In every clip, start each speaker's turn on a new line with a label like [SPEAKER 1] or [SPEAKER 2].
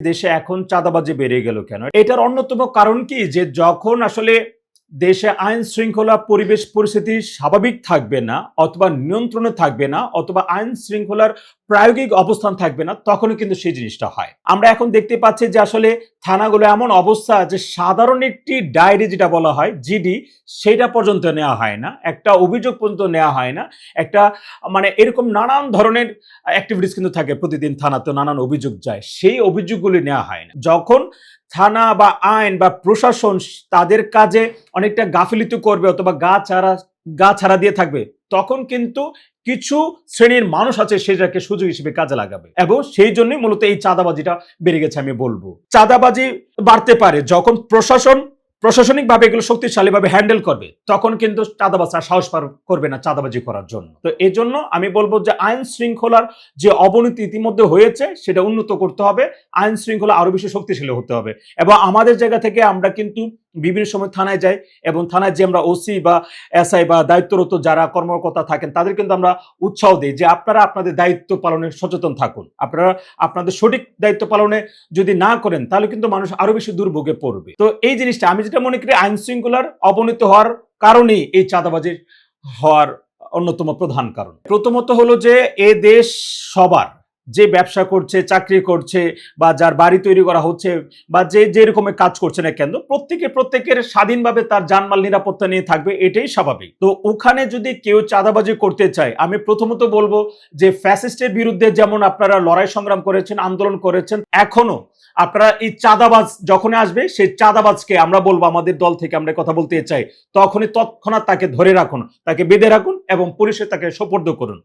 [SPEAKER 1] দেশে এখন চাঁদাবাজি বেড়ে গেল কেন? এটার অন্যতম কারণ কি? যে যখন আসলে দেশে আইন শৃঙ্খলা পরিবেশ পরিস্থিতি স্বাভাবিক থাকবে না, অথবা নিয়ন্ত্রণে থাকবে না, অথবা আইন শৃঙ্খলার প্রায়োগিক অবস্থান থাকবে না তখনও কিন্তু সেই জিনিসটা হয়। আমরা এখন দেখতে পাচ্ছি যে আসলে থানাগুলো এমন অবস্থা যে সাধারণ একটি ডায়েরি যেটা বলা হয়, জিডি সেটা পর্যন্ত নেওয়া হয় না। একটা অভিযোগ পর্যন্ত নেওয়া হয় না। একটা মানে এরকম নানান ধরনের অ্যাক্টিভিটিস কিন্তু থাকে প্রতিদিন থানাতে, নানান অভিযোগ যায়। সেই অভিযোগগুলি নেওয়া হয় না। যখন থানা বা আইন বা প্রশাসন তাদের কাজে অনেকটা গাফিলিত করবে অথবা গা ছাড়া গা ছাড়া দিয়ে থাকবে তখন কিন্তু কিছু শ্রেণির মানুষ আছে সেটাকে সুযোগ হিসেবে কাজে লাগাবে। এবং সেই জন্যই মূলত এই চাঁদাবাজিটা বেড়ে গেছে আমি বলব। চাঁদাবাজি বাড়তে পারে যখন প্রশাসন, প্রশাসনিকভাবে এগুলো শক্তিশালীভাবে হ্যান্ডেল করবে, তখন কিন্তু চাঁদাবাজরা সাহস পার করবে না চাঁদাবাজি করার জন্য। তো এই জন্য আমি বলব যে আইন শৃঙ্খলার যে অবনতি ইতিমধ্যে হয়েছে, সেটা উন্নত করতে হবে। আইন শৃঙ্খলা আরও বেশি শক্তিশালী হতে হবে। এবং আমাদের জায়গা থেকে আমরা কিন্তু বিভিন্ন সময় থানায় যাই এবং থানায় যে আমরা ওসি বা এসআই বা দায়িত্বরত যারা কর্মকর্তা থাকেন, তাদের কিন্তু আমরা উৎসাহ দিই যে আপনারা আপনাদের দায়িত্ব পালনে সচেতন থাকুন। আপনারা আপনাদের সঠিক দায়িত্ব পালনে যদি না করেন, তাহলে কিন্তু মানুষ আরও বেশি দুর্ভোগে পড়বে। তো এই জিনিসটা আমি যেটা মনে করি, আইন শৃঙ্খলার অবনতি হওয়ার কারণেই এই চাঁদাবাজির হওয়ার অন্যতম প্রধান কারণ। প্রথমত হলো যে এ দেশ সবার যে ব্যবসা করছে, চাকরি করছে বা যার বাড়ি তৈরি করা হচ্ছে বা যে যে রকমের কাজ করছে না কেন, প্রত্যেকে প্রত্যেকের স্বাধীনভাবে তার জানমাল নিরাপত্তা নিয়ে থাকবে, এটাই স্বাভাবিক। তো ওখানে যদি কেউ চাঁদাবাজি করতে চায়, আমি প্রথমত বলব যে ফ্যাসিস্টের বিরুদ্ধে যেমন আপনারা লড়াই সংগ্রাম করেছেন, আন্দোলন করেছেন, এখনও আপনারা এই চাঁদাবাজ যখন আসবে, সেই চাঁদাবাজকে আমরা বলব, আমাদের দল থেকে আমরা কথা বলতে চাই। তখনই তৎক্ষণাৎ তাকে ধরে রাখুন, তাকে বেঁধে রাখুন এবং পুলিশে তাকে সোপর্দ করুন।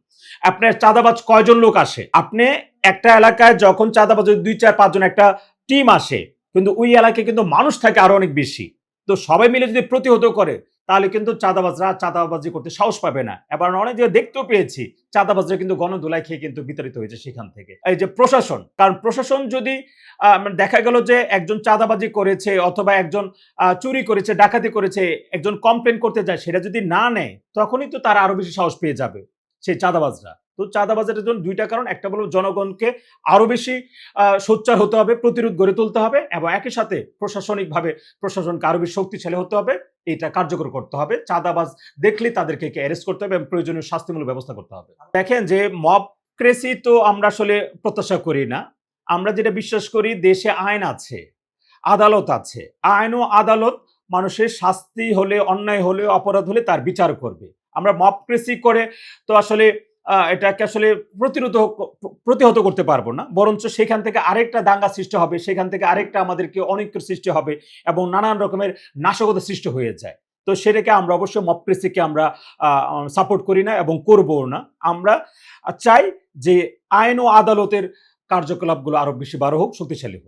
[SPEAKER 1] আপনার চাঁদাবাজ কয়জন লোক আসে? আপনি একটা এলাকায় যখন চাঁদাবাজ দুই, চার, পাঁচজন একটা টিম আসে, কিন্তু ওই এলাকায় কিন্তু মানুষ থাকে আরও অনেক বেশি। তো সবাই মিলে যদি প্রতিহত করে তাহলে কিন্তু চাঁদাবাজরা চাঁদাবাজি করতে সাহস পাবে না। এবার অনেক জায়গায় দেখতেও পেয়েছি, চাঁদাবাজরা কিন্তু গণধুলাই খেয়ে কিন্তু বিতাড়িত হয়েছে সেখান থেকে। এই যে প্রশাসন, কারণ প্রশাসন যদি মানে দেখা গেল যে একজন চাঁদাবাজি করেছে অথবা একজন চুরি করেছে, ডাকাতি করেছে, একজন কমপ্লেন করতে যায়, সেটা যদি না নেয়, তখনই তো তারা আরও বেশি সাহস পেয়ে যাবে। সেই চাঁদাবাজরা। তো চাঁদাবাজের জন্য দুইটা কারণ। একটা বলব জনগণকে আরও বেশি সোচ্চার হতে হবে, প্রতিরোধ গড়ে তুলতে হবে এবং একই সাথে প্রশাসনিকভাবে প্রশাসনকে আরও বেশি শক্তিশালী হতে হবে। এটা কার্যকর করতে হবে। চাঁদাবাজ দেখলে তাদেরকে অ্যারেস্ট করতে হবে এবং প্রয়োজনীয় শাস্তিমূলক ব্যবস্থা করতে হবে। দেখেন যে মব ক্রেসি তো আমরা আসলে প্রত্যাশা করি না। আমরা যেটা বিশ্বাস করি, দেশে আইন আছে, আদালত আছে। আইন ও আদালত মানুষের শাস্তি হলে, অন্যায় হলে, অপরাধ হলে তার বিচার করবে। আমরা মব ক্রেসি করে তো আসলে এটাকে আসলে প্রতিরোধ প্রতিহত করতে পারব না। বরঞ্চ সেখান থেকে আরেকটা দাঙ্গা সৃষ্টি হবে, সেখান থেকে আরেকটা আমাদেরকে অনৈক্য সৃষ্টি হবে এবং নানান রকমের নাশকতা সৃষ্টি হয়ে যায়। তো সেটাকে আমরা অবশ্যই মপক্রেসিকে আমরা সাপোর্ট করি না এবং করব না। আমরা চাই যে আইন ও আদালতের কার্যকলাপগুলো আরও বেশি বারো হোক শক্তিশালী হোক।